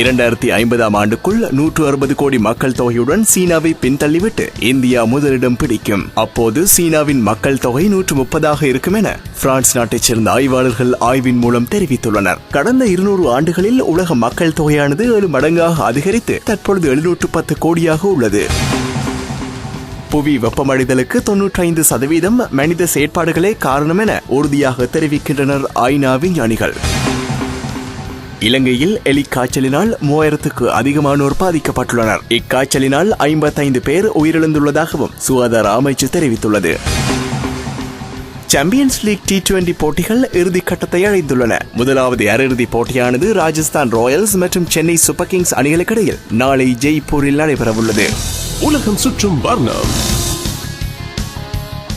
இரண்டாயிரத்தி ஐம்பதாம் ஆண்டுக்குள் நூற்று அறுபது கோடி மக்கள் தொகையுடன் சீனாவை பின்தள்ளிவிட்டு இந்தியா முதலிடம் பிடிக்கும். அப்போது சீனாவின் மக்கள் தொகை நூற்று முப்பதாக இருக்கும் என பிரான்ஸ் நாட்டைச் சேர்ந்த ஆய்வாளர்கள் ஆய்வின் மூலம் தெரிவித்துள்ளனர். கடந்த இருநூறு ஆண்டுகளில் உலக மக்கள் தொகையானது ஏழு மடங்காக அதிகரித்து தற்பொழுது எழுநூற்று பத்து கோடியாக உள்ளது. புவி வெப்பமடைதலுக்கு தொன்னூற்றி ஐந்து சதவீதம் மனித செயற்பாடுகளே காரணம் என உறுதியாக தெரிவிக்கின்றனர் ஐநா விஞ்ஞானிகள். இலங்கையில் எலி காய்ச்சலினால் மூவாயிரத்துக்கு அதிகமானோர் பாதிக்கப்பட்டுள்ளனர். இக்காய்ச்சலினால் ஐம்பத்தைந்து பேர் உயிரிழந்துள்ளதாகவும் சுகாதார அமைச்சு தெரிவித்துள்ளது. சாம்பியன்ஸ் லீக் டி டுவெண்டி போட்டிகள் இறுதிக்கட்டத்தை அடைந்துள்ளன முதலாவது அரையிறுதி போட்டியானது ராஜஸ்தான் ராயல்ஸ் மற்றும் சென்னை சூப்பர் கிங்ஸ் அணிகளுக்கிடையில் நாளை ஜெய்ப்பூரில் நடைபெறவுள்ளது. உலகம் சுற்றும் வர்ணம்.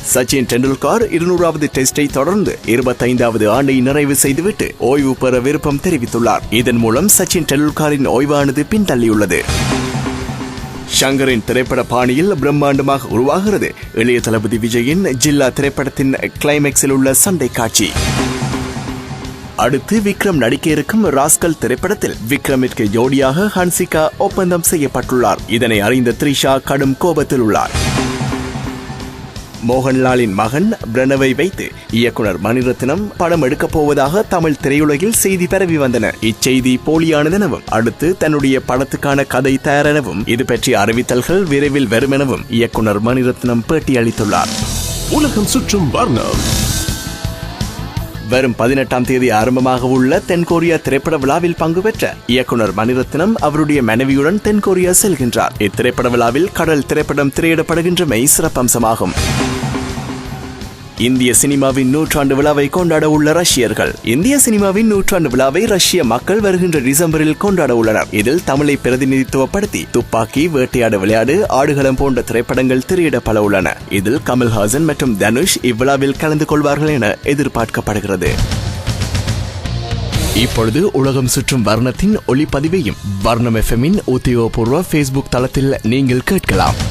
சச்சின் டெண்டுல்கர் இருநூறாவது டெஸ்டை தொடர்ந்து இருபத்தைந்தாவது ஆண்டை நிறைவு செய்துவிட்டு ஓய்வு பெற விருப்பம் தெரிவித்துள்ளார். இதன் மூலம் சச்சின் டெண்டுல்கரின் ஓய்வானது பின்தள்ளியுள்ளது. ஷங்கரின் திரைப்பட பாணியில் பிரம்மாண்டமாக உருவாகிறது. இளைய தளபதி விஜயின் ஜில்லா திரைப்படத்தின் கிளைமேக்ஸில் உள்ள சண்டை காட்சி. அடுத்து விக்ரம் நடிக்க இருக்கும் ராஸ்கல் திரைப்படத்தில் விக்ரமிற்கு ஜோடியாக ஹன்சிகா ஒப்பந்தம் செய்யப்பட்டுள்ளார். இதனை அறிந்த த்ரிஷா கடும் கோபத்தில் உள்ளார். மோகன்லாலின் மகன் பிரணவை வைத்து இயக்குனர் மணிரத்னம் படம் எடுக்கப் போவதாக தமிழ் திரையுலகில் செய்தி பரவி வந்தன. இச்செய்தி போலியானதெனவும் அடுத்து தன்னுடைய படத்துக்கான கதை தயாரெனவும் இது பற்றிய அறிவித்தல்கள் விரைவில் வரும் எனவும் இயக்குனர் மணிரத்னம் பேட்டி அளித்துள்ளார் உலகம் சுற்றும் வர்ணம். வரும் பதினெட்டாம் தேதி ஆரம்பமாக உள்ள தென்கொரியா திரைப்பட விழாவில் பங்கு பெற்ற இயக்குனர் மணிரத்னம் அவருடைய மனைவியுடன் தென்கொரியா செல்கின்றார். இத்திரைப்பட விழாவில் கடல் திரைப்படம் திரையிடப்படுகின்றமை சிறப்பம்சமாகும். இந்திய சினிமாவின் நூற்றாண்டு விழாவை கொண்டாட உள்ள ரஷ்யர்கள். இந்திய சினிமாவின் நூற்றாண்டு விழாவை ரஷ்ய மக்கள் வருகின்ற டிசம்பரில் கொண்டாட உள்ளனர். இதில் தமிழை பிரதிநிதித்துவப்படுத்தி துப்பாக்கி வேட்டையாடு விளையாடு ஆடுகளம் போன்ற திரைப்படங்கள் திரையிடப்பட உள்ளன. இதில் கமல்ஹாசன் மற்றும் தனுஷ் இவ்விழாவில் கலந்து கொள்வார்கள் என எதிர்பார்க்கப்படுகிறது. இப்பொழுது உலகம் சுற்றும் வர்ணத்தின் ஒளிப்பதிவையும் வர்ணம் எஃப்எம்மின் உத்தியோகபூர்வ ஃபேஸ்புக் தளத்தில் நீங்கள் கேட்கலாம்.